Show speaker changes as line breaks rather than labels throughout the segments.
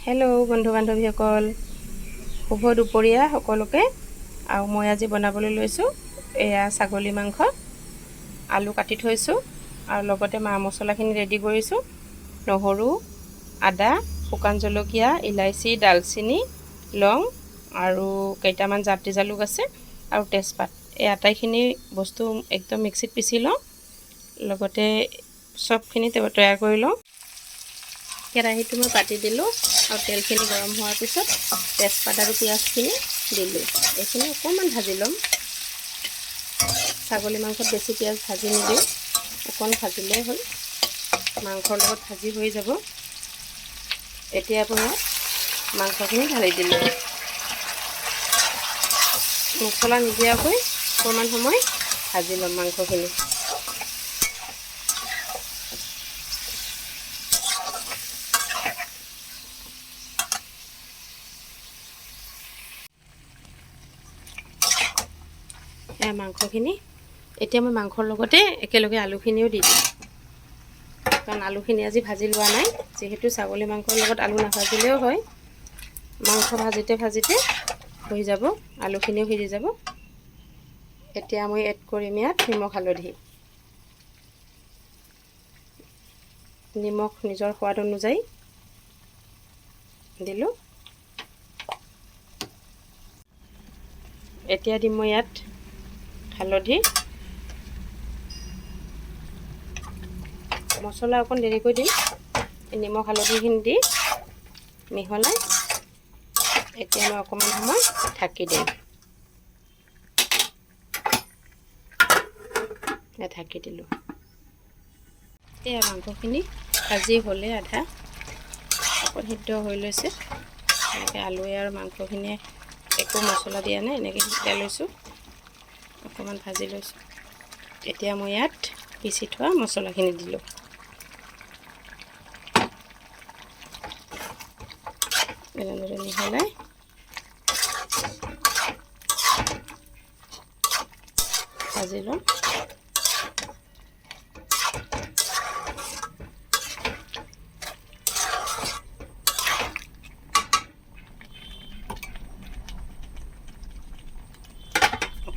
Hello বন্ধু বান্ধৱীসকল শুভ দুপৰীয়া সকলোকে। আৰু মই আজি বনাবলৈ লৈছোঁ এয়া ছাগলী মাংস আলু কাটি থৈছোঁ আৰু লগতে মা মছলাখিনি ৰেডি কৰিছোঁ। নহৰু আদা শুকান জলকীয়া ইলাচি ডালচেনি লং আৰু কেইটামান জাতি জালুক আছে আৰু তেজপাত। এই আটাইখিনি বস্তু একদম মিক্সিত পিচি লওঁ। লগতে চবখিনি তৈয়াৰ কৰি লওঁ। কেৰাহীটো মই পাতি দিলোঁ আৰু তেলখিনি গৰম হোৱাৰ পিছত তেজপাত আৰু পিঁয়াজখিনি দিলোঁ। এইখিনি অকণমান ভাজি ল'ম। ছাগলী মাংসত বেছি পিঁয়াজ ভাজি নিদিওঁ অকণ ভাজিলেই হ'ল। মাংসৰ লগত ভাজি হৈ যাব। এতিয়া আপোনাৰ মাংসখিনি ঢালি দিলোঁ। মছলা নিদিয়াকৈ অকণমান সময় ভাজি ল'ম মাংসখিনি। এয়া মাংসখিনি। এতিয়া মই মাংসৰ লগতে একেলগে আলুখিনিও দি দিম। কাৰণ আলুখিনি আজি ভাজি লোৱা নাই। যিহেতু ছাগলী মাংসৰ লগত আলু নাভাজিলেও হয়। মাংস ভাজিতে ভাজিতে হৈ যাব। আলুখিনিও সিজি যাব। এতিয়া মই এড কৰিম ইয়াত নিমখ হালধি। নিমখ নিজৰ সোৱাদ অনুযায়ী দিলোঁ। এতিয়া দিম মই ইয়াত হালধি। মছলা অকণ দেৰিকৈ দিম। নিমখ হালধিখিনি দি মিহলাই এতিয়া মই অকণমান সময় ঢাকি দিম। ঢাকি দিলোঁ। এয়া মাংসখিনি ভাজি হ'লে আধা অকণ সিদ্ধ হৈ লৈছে। এনেকৈ আলুৱে আৰু মাংসখিনিয়ে একো মছলা দিয়া নাই এনেকৈ সিজাই লৈছোঁ। অকণমান ভাজি লৈছোঁ। এতিয়া মই ইয়াত পিচি থোৱা মছলাখিনি দিলোঁ। এনেদৰে মিহলাই। ভাজি ল'ম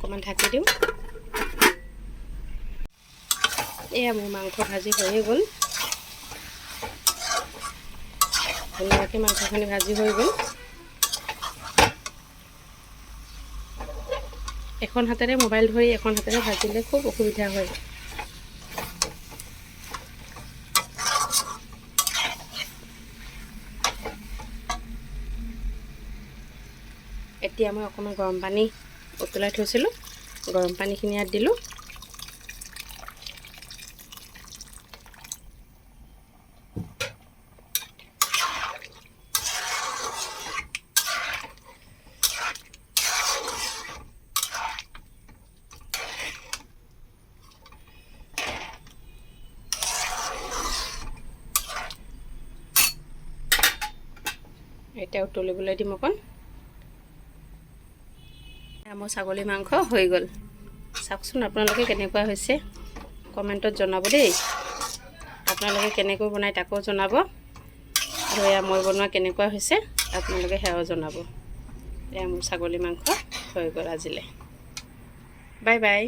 অকণমান ঢাকি দিওঁ। এয়া মোৰ মাংস ভাজি হৈয়ে গ'ল। ধুনীয়াকৈ মাংসখিনি ভাজি হৈ গ'ল। এখন হাতেৰে মোবাইল ধৰি এখন হাতেৰে ভাজিলে খুব অসুবিধা হয়। এতিয়া মই অকণমান গৰম পানী উতলাই থৈছিলোঁ। গৰম পানীখিনি ইয়াত দিলোঁ। এতিয়া উতলিবলৈ দিম অকণ। মোৰ ছাগলী মাংস হৈ গ'ল। চাওকচোন আপোনালোকে কেনেকুৱা হৈছে। কমেণ্টত জনাব দেই। আপোনালোকে কেনেকৈ বনাই তাকো জনাব। আৰু এয়া মই বনোৱা কেনেকুৱা হৈছে আপোনালোকে সেয়াও জনাব। এয়া মোৰ ছাগলী মাংস হৈ গ'ল আজিলৈ। Bye bye.